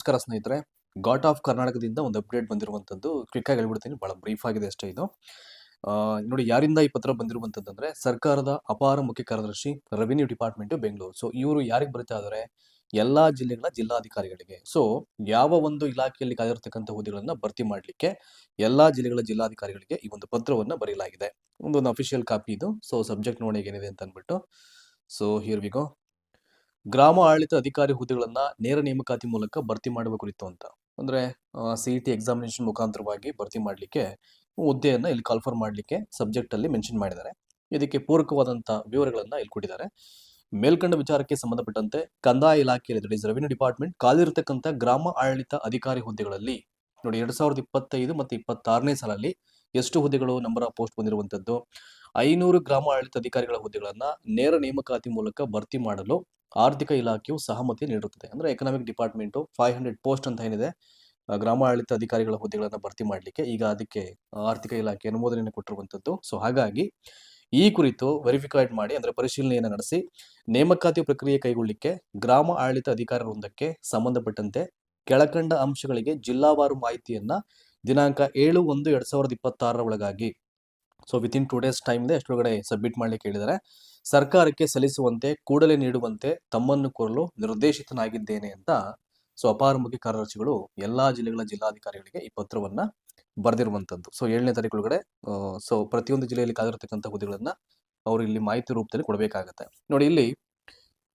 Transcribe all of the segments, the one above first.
ನಮಸ್ಕಾರ ಸ್ನೇಹಿತರೆ. Got of ಕರ್ನಾಟಕದಿಂದ ಒಂದು ಅಪ್ಡೇಟ್ ಬಂದಿರುವಂಥದ್ದು ಕ್ಲಿಕ್ ಆಗಿ ಹೇಳ್ಬಿಡ್ತೀನಿ. ಬಹಳ ಬ್ರೀಫ್ ಆಗಿದೆ ಅಷ್ಟೇ ಇದು. ನೋಡಿ ಯಾರಿಂದ ಈ ಪತ್ರ ಬಂದಿರುವಂಥದ್ದಂದ್ರೆ ಸರ್ಕಾರದ ಅಪಾರ ಮುಖ್ಯ ಕಾರ್ಯದರ್ಶಿ ರೆವಿನ್ಯೂ ಡಿಪಾರ್ಟ್ಮೆಂಟ್ ಬೆಂಗಳೂರು ಸೊ ಇವರು ಯಾರಿಗೆ ಬರ್ತಾ ಇದ್ದಾರೆ ಎಲ್ಲಾ ಜಿಲ್ಲೆಗಳ ಜಿಲ್ಲಾಧಿಕಾರಿಗಳಿಗೆ. ಸೊ ಯಾವ ಒಂದು ಇಲಾಖೆಯಲ್ಲಿ ಕಾದಿರತಕ್ಕಂಥ ಹುದ್ದೆಗಳನ್ನ ಭರ್ತಿ ಮಾಡಲಿಕ್ಕೆ ಎಲ್ಲಾ ಜಿಲ್ಲೆಗಳ ಜಿಲ್ಲಾಧಿಕಾರಿಗಳಿಗೆ ಈ ಒಂದು ಪತ್ರವನ್ನು ಬರೆಯಲಾಗಿದೆ. ಒಂದು ಅಫಿಷಿಯಲ್ ಕಾಪಿ ಇದು. ಸೊ ಸಬ್ಜೆಕ್ಟ್ ನೋಡಿ ಏನಿದೆ ಅಂತ ಅಂದ್ಬಿಟ್ಟು. ಸೊ ಹಿಯರ್ ವಿಗೋ ಗ್ರಾಮ ಆಡಳಿತ ಅಧಿಕಾರಿ ಹುದ್ದೆಗಳನ್ನ ನೇರ ನೇಮಕಾತಿ ಮೂಲಕ ಭರ್ತಿ ಮಾಡುವ ಕುರಿತು ಅಂತ. ಅಂದ್ರೆ ಸಿಇಟಿ ಟಿ ಎಕ್ಸಾಮಿನೇಷನ್ ಮುಖಾಂತರವಾಗಿ ಭರ್ತಿ ಮಾಡಲಿಕ್ಕೆ ಹುದ್ದೆಯನ್ನ ಇಲ್ಲಿ ಕಾಲ್ಫರ್ ಮಾಡ್ಲಿಕ್ಕೆ ಸಬ್ಜೆಕ್ಟ್ ಅಲ್ಲಿ ಮೆನ್ಷನ್ ಮಾಡಿದ್ದಾರೆ. ಇದಕ್ಕೆ ಪೂರಕವಾದಂತ ವಿವರಗಳನ್ನ ಇಲ್ಲಿ ಕೊಟ್ಟಿದ್ದಾರೆ. ಮೇಲ್ಕಂಡ ವಿಚಾರಕ್ಕೆ ಸಂಬಂಧಪಟ್ಟಂತೆ ಕಂದಾಯ ಇಲಾಖೆಯಲ್ಲಿ ದಟ್ ಇಸ್ ರೆವಿನ್ಯೂ ಡಿಪಾರ್ಟ್ಮೆಂಟ್ ಕಾಲಿರತಕ್ಕಂಥ ಗ್ರಾಮ ಆಡಳಿತ ಅಧಿಕಾರಿ ಹುದ್ದೆಗಳಲ್ಲಿ, ನೋಡಿ, ಎರಡ್ ಸಾವಿರದ ಇಪ್ಪತ್ತೈದು ಮತ್ತು ಇಪ್ಪತ್ತಾರನೇ ಸಾಲಲ್ಲಿ ಎಷ್ಟು ಹುದ್ದೆಗಳು ನಂಬರ್ ಆಫ್ ಪೋಸ್ಟ್ ಬಂದಿರುವಂತದ್ದು? ಐನೂರು ಗ್ರಾಮ ಆಡಳಿತ ಅಧಿಕಾರಿಗಳ ಹುದ್ದೆಗಳನ್ನ ನೇರ ನೇಮಕಾತಿ ಮೂಲಕ ಭರ್ತಿ ಮಾಡಲು ಆರ್ಥಿಕ ಇಲಾಖೆಯು ಸಹಮತಿ ನೀಡುತ್ತದೆ. ಅಂದ್ರೆ economic department five hundred post ಅಂತ ಏನಿದೆ ಗ್ರಾಮ ಆಡಳಿತ ಅಧಿಕಾರಿಗಳ ಹುದ್ದೆಗಳನ್ನ ಭರ್ತಿ ಮಾಡಲಿಕ್ಕೆ ಈಗ ಅದಕ್ಕೆ ಆರ್ಥಿಕ ಇಲಾಖೆ ಅನುಮೋದನೆಯನ್ನು ಕೊಟ್ಟಿರುವಂತದ್ದು. ಸೊ ಹಾಗಾಗಿ ಈ ಕುರಿತು ವೆರಿಫಿಕೈಡ್ ಮಾಡಿ, ಅಂದ್ರೆ ಪರಿಶೀಲನೆಯನ್ನು ನಡೆಸಿ, ನೇಮಕಾತಿ ಪ್ರಕ್ರಿಯೆ ಕೈಗೊಳ್ಳಲಿಕ್ಕೆ ಗ್ರಾಮ ಆಡಳಿತ ಅಧಿಕಾರಿ ವೃಂದಕ್ಕೆ ಸಂಬಂಧಪಟ್ಟಂತೆ ಕೆಳಕಂಡ ಅಂಶಗಳಿಗೆ ಜಿಲ್ಲಾವಾರು ಮಾಹಿತಿಯನ್ನ ದಿನಾಂಕ ಏಳು ಒಂದು ಎರಡು ಸಾವಿರದ ಇಪ್ಪತ್ತಾರರ ಒಳಗಾಗಿ so within two days time ಇದೆ ಅಷ್ಟರೊಳಗಡೆ ಸಬ್ಮಿಟ್ ಮಾಡಲಿಕ್ಕೆ ಹೇಳಿದ್ದಾರೆ. ಸರ್ಕಾರಕ್ಕೆ ಸಲ್ಲಿಸುವಂತೆ, ಕೂಡಲೇ ನೀಡುವಂತೆ ತಮ್ಮನ್ನು ಕೋರಲು ನಿರ್ದೇಶಿತನಾಗಿದ್ದೇನೆ ಅಂತ ಸೊ, ಅಪಾರ ಮುಖ್ಯ ಕಾರ್ಯದರ್ಶಿಗಳು ಎಲ್ಲಾ ಜಿಲ್ಲೆಗಳ ಜಿಲ್ಲಾಧಿಕಾರಿಗಳಿಗೆ ಈ ಪತ್ರವನ್ನ ಬರೆದಿರುವಂತದ್ದು. ಸೊ, ಏಳನೇ ತಾರೀಕು ಒಳಗಡೆ ಸೊ, ಪ್ರತಿಯೊಂದು ಜಿಲ್ಲೆಯಲ್ಲಿ ಕಾದಿರತಕ್ಕಂಥ ಹುದ್ದೆಗಳನ್ನ ಅವರು ಇಲ್ಲಿ ಮಾಹಿತಿ ರೂಪದಲ್ಲಿ ಕೊಡಬೇಕಾಗತ್ತೆ. ನೋಡಿ, ಇಲ್ಲಿ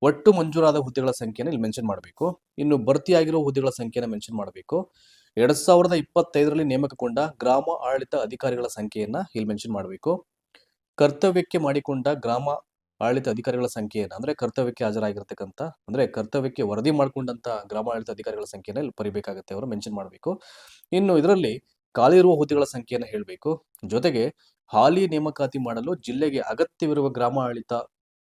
ಒಟ್ಟು ಮಂಜೂರಾದ ಹುದ್ದೆಗಳ ಸಂಖ್ಯೆನ ಇಲ್ಲಿ ಮೆನ್ಷನ್ ಮಾಡಬೇಕು. ಇನ್ನು ಭರ್ತಿಯಾಗಿರೋ ಹುದ್ದೆಗಳ ಸಂಖ್ಯೆನ ಮೆನ್ಷನ್ ಮಾಡಬೇಕು. ಎರಡ್ ಸಾವಿರದ ಇಪ್ಪತ್ತೈದರಲ್ಲಿ ನೇಮಕಗೊಂಡ ಗ್ರಾಮ ಆಡಳಿತ ಅಧಿಕಾರಿಗಳ ಸಂಖ್ಯೆಯನ್ನ ಇಲ್ಲಿ ಮೆನ್ಷನ್ ಮಾಡಬೇಕು. ಕರ್ತವ್ಯಕ್ಕೆ ಮಾಡಿಕೊಂಡ ಗ್ರಾಮ ಆಡಳಿತ ಅಧಿಕಾರಿಗಳ ಸಂಖ್ಯೆಯನ್ನ, ಅಂದ್ರೆ ಕರ್ತವ್ಯಕ್ಕೆ ಹಾಜರಾಗಿರ್ತಕ್ಕಂಥ, ಅಂದ್ರೆ ಕರ್ತವ್ಯಕ್ಕೆ ವರದಿ ಮಾಡಿಕೊಂಡಂತ ಗ್ರಾಮ ಆಡಳಿತ ಅಧಿಕಾರಿಗಳ ಸಂಖ್ಯೆನ ಇಲ್ಲಿ ಬರೀಬೇಕಾಗುತ್ತೆ ಅವರು ಮೆನ್ಷನ್ ಮಾಡಬೇಕು. ಇನ್ನು ಇದರಲ್ಲಿ ಖಾಲಿ ಇರುವ ಹುದ್ದೆಗಳ ಸಂಖ್ಯೆಯನ್ನು ಹೇಳಬೇಕು. ಜೊತೆಗೆ ಹಾಲಿ ನೇಮಕಾತಿ ಮಾಡಲು ಜಿಲ್ಲೆಗೆ ಅಗತ್ಯವಿರುವ ಗ್ರಾಮ ಆಡಳಿತ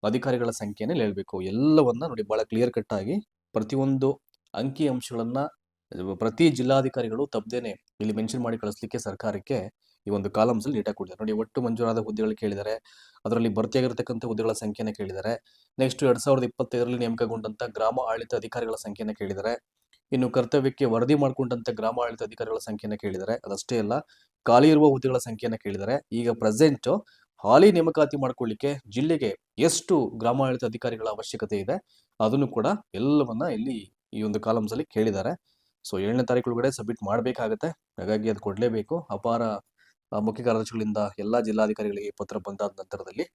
ಅಧಿಕಾರಿಗಳ ಸಂಖ್ಯೆಯನ್ನು ಹೇಳಬೇಕು ಹೇಳ್ಬೇಕು. ಎಲ್ಲವನ್ನ ನೋಡಿ ಬಹಳ ಕ್ಲಿಯರ್ ಕಟ್ ಆಗಿ ಪ್ರತಿಯೊಂದು ಅಂಕಿ ಅಂಶಗಳನ್ನ, ಪ್ರತಿ ಜಿಲ್ಲಾಧಿಕಾರಿಗಳು ತಪ್ಪದೇನೆ ಇಲ್ಲಿ ಮೆನ್ಷನ್ ಮಾಡಿ ಕಳಿಸ್ಲಿಕ್ಕೆ ಸರ್ಕಾರಕ್ಕೆ ಈ ಒಂದು ಕಾಲಮ್ಸ್ ಅಲ್ಲಿ ನೀಟಾಗಿ ಕೊಟ್ಟಿದ್ದಾರೆ ನೋಡಿ, ಒಟ್ಟು ಮಂಜೂರಾದ ಹುದ್ದೆಗಳು ಕೇಳಿದ್ದಾರೆ ಅದರಲ್ಲಿ ಭರ್ತಿಯಾಗಿರ್ತಕ್ಕಂಥ ಹುದ್ದೆಗಳ ಸಂಖ್ಯೆನ ಕೇಳಿದ್ದಾರೆ ನೆಕ್ಸ್ಟ್ ಎರಡು ಸಾವಿರದ ಇಪ್ಪತ್ತೈದರಲ್ಲಿ ನೇಮಕಗೊಂಡಂತ ಗ್ರಾಮ ಆಡಳಿತ ಅಧಿಕಾರಿಗಳ ಸಂಖ್ಯೆನ ಕೇಳಿದ್ದಾರೆ ಇನ್ನು ಕರ್ತವ್ಯಕ್ಕೆ ವರದಿ ಮಾಡಿಕೊಂಡಂತ ಗ್ರಾಮ ಆಡಳಿತ ಅಧಿಕಾರಿಗಳ ಸಂಖ್ಯೆನ ಕೇಳಿದ್ದಾರೆ ಅದಷ್ಟೇ ಅಲ್ಲ, ಖಾಲಿ ಇರುವ ಹುದ್ದೆಗಳ ಸಂಖ್ಯೆನ ಕೇಳಿದ್ದಾರೆ ಈಗ ಪ್ರೆಸೆಂಟ್ ಹಾಲಿ ನೇಮಕಾತಿ ಮಾಡ್ಕೊಳ್ಳಿಕ್ಕೆ ಜಿಲ್ಲೆಗೆ ಎಷ್ಟು ಗ್ರಾಮ ಆಡಳಿತ ಅಧಿಕಾರಿಗಳ ಅವಶ್ಯಕತೆ ಇದೆ, ಅದನ್ನು ಕೂಡ ಎಲ್ಲವನ್ನ ಇಲ್ಲಿ ಈ ಒಂದು ಕಾಲಮ್ಸ್ ಅಲ್ಲಿ ಕೇಳಿದ್ದಾರೆ. ಸೊ ಏಳನೇ ತಾರೀಕು ಒಳಗಡೆ ಸಬ್ಮಿಟ್ ಮಾಡಬೇಕಾಗತ್ತೆ. ಹಾಗಾಗಿ ಅದು ಕೊಡಲೇಬೇಕು ಅಪಾರ ಮುಖ್ಯ ಕಾರ್ಯದರ್ಶಿಗಳಿಂದ ಎಲ್ಲಾ ಜಿಲ್ಲಾಧಿಕಾರಿಗಳಿಗೆ ಪತ್ರ ಬಂದಾದ ನಂತರದಲ್ಲಿ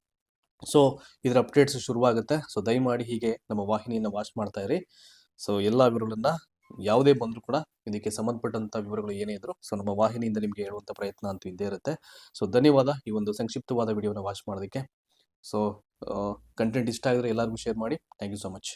ಸೊ ಇದರ ಅಪ್ಡೇಟ್ಸ್ ಶುರುವಾಗುತ್ತೆ. ಸೊ ದಯಮಾಡಿ ಹೀಗೆ ನಮ್ಮ ವಾಹಿನಿಯನ್ನು ವಾಚ್ ಮಾಡ್ತಾ ಇರಿ. ಸೊ ಎಲ್ಲಾ ವಿವರಗಳನ್ನ ಯಾವುದೇ ಬಂದರೂ ಕೂಡ ಇದಕ್ಕೆ ಸಂಬಂಧಪಟ್ಟಂತ ವಿವರಗಳು ಏನೇ ಇದ್ರು ಸೊ ನಮ್ಮ ವಾಹಿನಿಯಿಂದ ನಿಮಗೆ ಹೇಳುವಂತ ಪ್ರಯತ್ನ ಅಂತೂ ಇದ್ದೇ ಇರುತ್ತೆ. ಸೊ ಧನ್ಯವಾದ ಈ ಒಂದು ಸಂಕ್ಷಿಪ್ತವಾದ ವಿಡಿಯೋನ ವಾಚ್ ಮಾಡೋದಕ್ಕೆ. ಸೊ ಕಂಟೆಂಟ್ ಇಷ್ಟ ಆಗಿದ್ರೆ ಎಲ್ಲರಿಗೂ ಶೇರ್ ಮಾಡಿ. Thank you so much